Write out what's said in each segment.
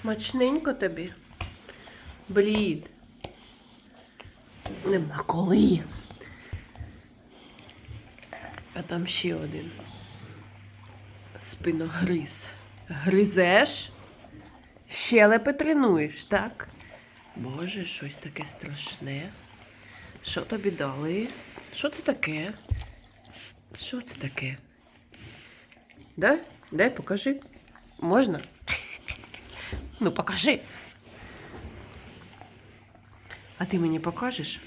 Смачненько тобі. Блід. Нема коли. А там ще один. Спиногриз. Гризеш? Щелепи тренуєш, так? Боже, щось таке страшне. Що тобі дали? Що це таке? Що це таке? Да? Дай покажи. Можна? Ну, покажи. А ти мені покажеш?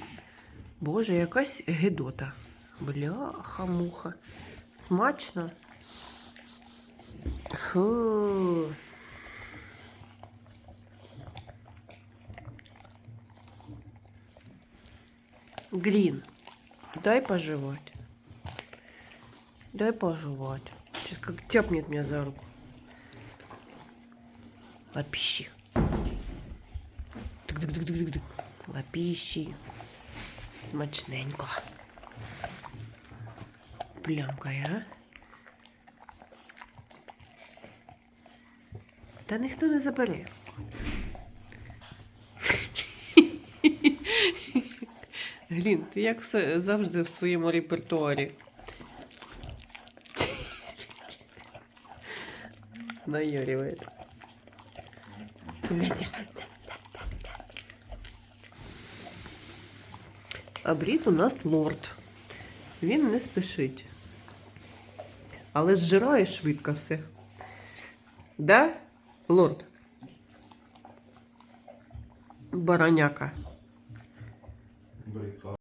Боже, якась гедота. Бляха-муха. Смачно. Фу. Глин, дай пожевать. Дай пожевать. Сейчас как тяпнет меня за руку. Лапищи. Тик-тик-тик-тик-тик. Лапищи. Смачненько. Плямкає, а? Та ніхто не забере. Глін, ти як все завжди в своєму репертуарі. Наёривает. Глядя. А брід у нас лорд. Він не спішить. Але зжирає швидко все. Да, лорд? Бараняка.